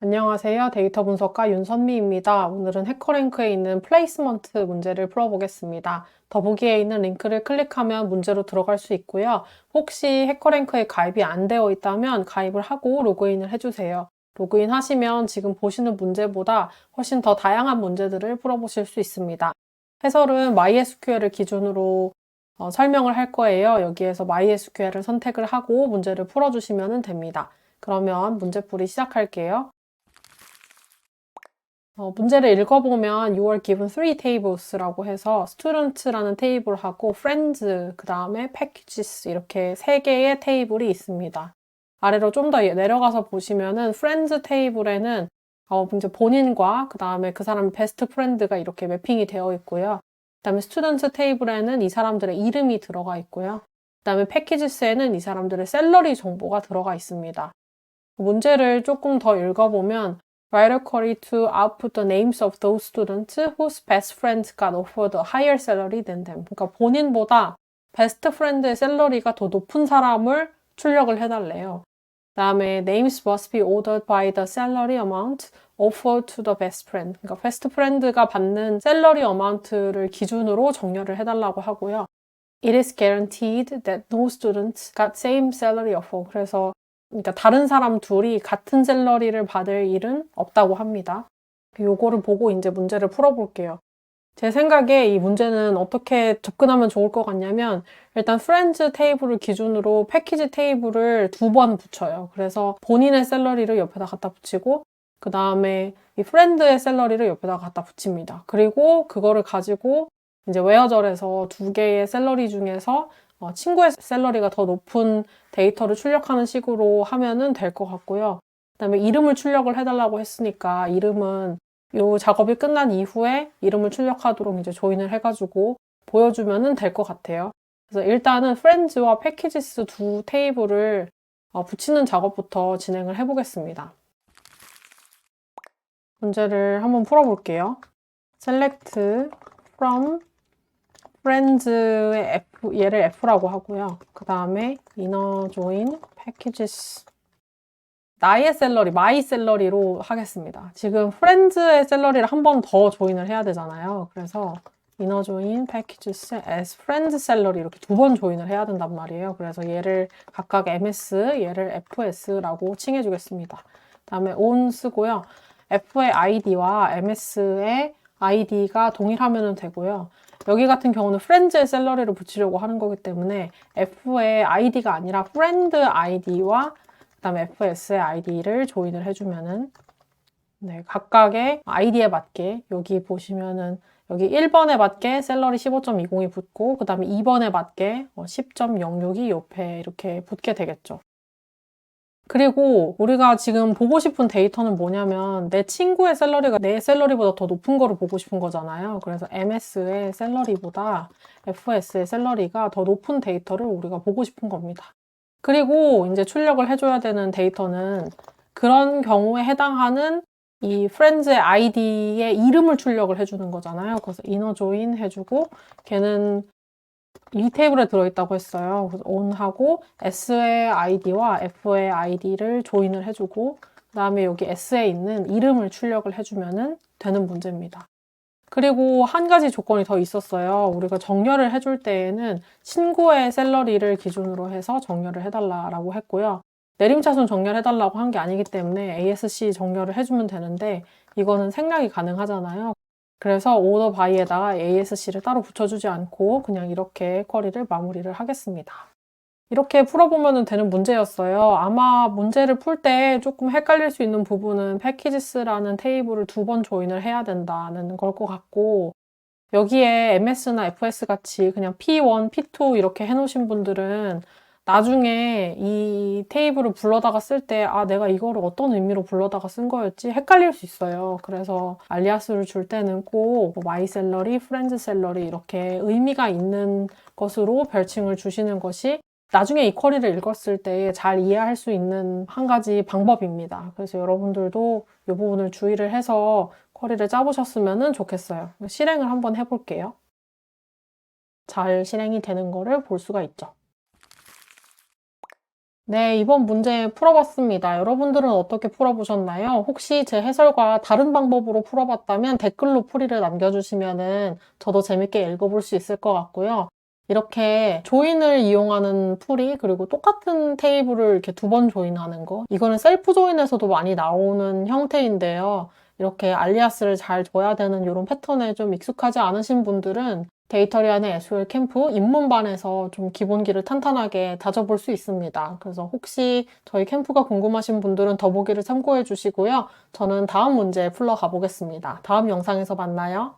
안녕하세요. 데이터 분석가 윤선미입니다. 오늘은 해커랭크에 있는 플레이스먼트 문제를 풀어보겠습니다. 더보기에 있는 링크를 클릭하면 문제로 들어갈 수 있고요. 혹시 해커랭크에 가입이 안 되어 있다면 가입을 하고 로그인을 해주세요. 로그인 하시면 지금 보시는 문제보다 훨씬 더 다양한 문제들을 풀어보실 수 있습니다. 해설은 MySQL을 기준으로 어, 설명을 할 거예요. 여기에서 MySQL을 선택을 하고 문제를 풀어주시면 됩니다. 그러면 문제풀이 시작할게요. 어, 문제를 읽어보면 you are given three tables라고 해서 students라는 테이블하고 friends, 그 다음에 packages 이렇게 세 개의 테이블이 있습니다. 아래로 좀 더 내려가서 보시면은 friends 테이블에는 어, 이제 본인과 그 다음에 그 사람의 베스트 프렌드가 이렇게 매핑이 되어 있고요. 그 다음에 스튜던트 테이블에는 이 사람들의 이름이 들어가 있고요. 그 다음에 패키지스에는 이 사람들의 셀러리 정보가 들어가 있습니다. 문제를 조금 더 읽어보면 Write a query to output the names of those students whose best friends got offered a higher salary than them. 그러니까 본인보다 베스트 프렌드의 셀러리가 더 높은 사람을 출력을 해달래요. 다음에 names must be ordered by the salary amount offered to the best friend. 그러니까 베스트 프렌드가 받는 셀러리 어마운트를 기준으로 정렬을 해달라고 하고요. It is guaranteed that no students got same salary offer. 그래서 그러니까 다른 사람 둘이 같은 샐러리를 받을 일은 없다고 합니다. 요거를 보고 이제 문제를 풀어볼게요. 제 생각에 이 문제는 어떻게 접근하면 좋을 것 같냐면 일단 프렌즈 테이블을 기준으로 패키지 테이블을 두 번 붙여요. 그래서 본인의 샐러리를 옆에다 갖다 붙이고 그 다음에 이 프렌드의 샐러리를 옆에다 갖다 붙입니다. 그리고 그거를 가지고 이제 웨어절에서 두 개의 샐러리 중에서 어, 친구의 샐러리가 더 높은 데이터를 출력하는 식으로 하면은 될 것 같고요. 그 다음에 이름을 출력을 해달라고 했으니까 이름은 이 작업이 끝난 이후에 이름을 출력하도록 이제 조인을 해가지고 보여주면은 될 것 같아요. 그래서 일단은 프렌즈와 패키지스 두 테이블을 어, 붙이는 작업부터 진행을 해보겠습니다. 문제를 한번 풀어볼게요. select from friends의 F, 얘를 F라고 하고요. 그 다음에 inner join packages 나의 샐러리, 마이 샐러리로 하겠습니다. 지금 프렌즈의 샐러리를 한 번 더 조인을 해야 되잖아요. 그래서 inner join packages as friends salary 이렇게 두 번 조인을 해야 된단 말이에요. 그래서 얘를 각각 ms, 얘를 fs라고 칭해 주겠습니다. 다음에 on 쓰고요. f의 id와 ms의 id가 동일하면 되고요. 여기 같은 경우는 프렌즈의 셀러리를 붙이려고 하는 거기 때문에 F의 ID가 아니라 프렌드 ID와 그다음에 FS의 ID를 조인을 해주면은 네, 각각의 아이디에 맞게 여기 보시면은 여기 1번에 맞게 셀러리 15.20이 붙고 그 다음에 2번에 맞게 10.06이 어, 옆에 이렇게 붙게 되겠죠. 그리고 우리가 지금 보고 싶은 데이터는 뭐냐면 내 친구의 샐러리가 내 샐러리보다 더 높은 거를 보고 싶은 거잖아요. 그래서 MS의 샐러리보다 FS의 샐러리가 더 높은 데이터를 우리가 보고 싶은 겁니다. 그리고 이제 출력을 해줘야 되는 데이터는 그런 경우에 해당하는 이 프렌즈의 아이디의 이름을 출력을 해주는 거잖아요. 그래서 이너 조인 해주고 걔는 이 테이블에 들어있다고 했어요. on하고 s의 id와 f의 id를 조인을 해주고 그 다음에 여기 s에 있는 이름을 출력을 해주면 되는 문제입니다. 그리고 한 가지 조건이 더 있었어요. 우리가 정렬을 해줄 때에는 친구의 샐러리를 기준으로 해서 정렬을 해달라고 했고요. 내림차순 정렬해달라고 한 게 아니기 때문에 ASC 정렬을 해주면 되는데 이거는 생략이 가능하잖아요. 그래서 오더 바이에다가 ASC를 따로 붙여주지 않고 그냥 이렇게 쿼리를 마무리를 하겠습니다. 이렇게 풀어보면 되는 문제였어요. 아마 문제를 풀 때 조금 헷갈릴 수 있는 부분은 패키지스라는 테이블을 두 번 조인을 해야 된다는 걸 것 같고 여기에 MS나 FS 같이 그냥 P1, P2 이렇게 해놓으신 분들은 나중에 이 테이블을 불러다가 쓸 때, 아, 내가 이거를 어떤 의미로 불러다가 쓴 거였지? 헷갈릴 수 있어요. 그래서 알리아스를 줄 때는 꼭 마이 셀러리, 프렌즈 셀러리 이렇게 의미가 있는 것으로 별칭을 주시는 것이 나중에 이 쿼리를 읽었을 때 잘 이해할 수 있는 한 가지 방법입니다. 그래서 여러분들도 이 부분을 주의를 해서 쿼리를 짜보셨으면 좋겠어요. 실행을 한번 해볼게요. 잘 실행이 되는 거를 볼 수가 있죠. 네, 이번 문제 풀어봤습니다. 여러분들은 어떻게 풀어보셨나요? 혹시 제 해설과 다른 방법으로 풀어봤다면 댓글로 풀이를 남겨주시면은 저도 재밌게 읽어볼 수 있을 것 같고요. 이렇게 조인을 이용하는 풀이 그리고 똑같은 테이블을 이렇게 두 번 조인하는 거 이거는 셀프 조인에서도 많이 나오는 형태인데요. 이렇게 알리아스를 잘 줘야 되는 이런 패턴에 좀 익숙하지 않으신 분들은 데이터리안의 SQL 캠프 입문반에서 좀 기본기를 탄탄하게 다져볼 수 있습니다. 그래서 혹시 저희 캠프가 궁금하신 분들은 더보기를 참고해 주시고요. 저는 다음 문제 풀러 가보겠습니다. 다음 영상에서 만나요.